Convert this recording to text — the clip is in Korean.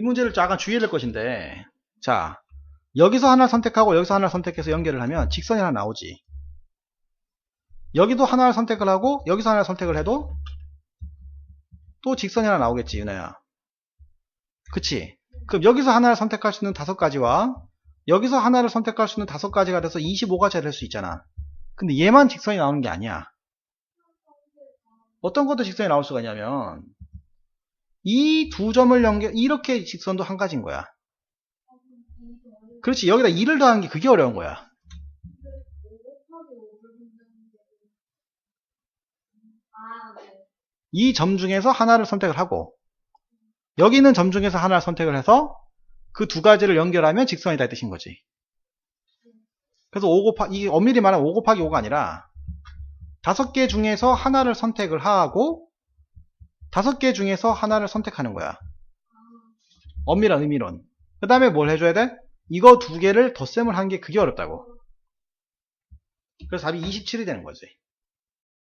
이 문제를 약간 주의해야 될 것인데 자 여기서 하나를 선택하고 여기서 하나를 선택해서 연결을 하면 직선이 하나 나오지. 여기도 하나를 선택을 하고 여기서 하나를 선택을 해도 또 직선이 하나 나오겠지 윤아야. 그치? 그럼 여기서 하나를 선택할 수 있는 다섯 가지와 여기서 하나를 선택할 수 있는 다섯 가지가 돼서 25가지가 될 수 있잖아. 근데 얘만 직선이 나오는 게 아니야. 어떤 것도 직선이 나올 수가 있냐면 이 두 점을 연결 이렇게 직선도 한 가지인 거야. 그렇지. 여기다 2를 더하는 게 그게 어려운 거야. 이 점 중에서 하나를 선택을 하고 여기 있는 점 중에서 하나를 선택을 해서 그 두 가지를 연결하면 직선이다 이 뜻인 거지. 그래서 5 곱하기 이게 엄밀히 말하면 5 곱하기 5가 아니라 다섯 개 중에서 하나를 선택을 하고 다섯 개 중에서 하나를 선택하는 거야. 엄밀한 의미론. 그 다음에 뭘 해줘야 돼? 이거 두 개를 덧셈을 한 게 그게 어렵다고. 그래서 답이 27이 되는 거지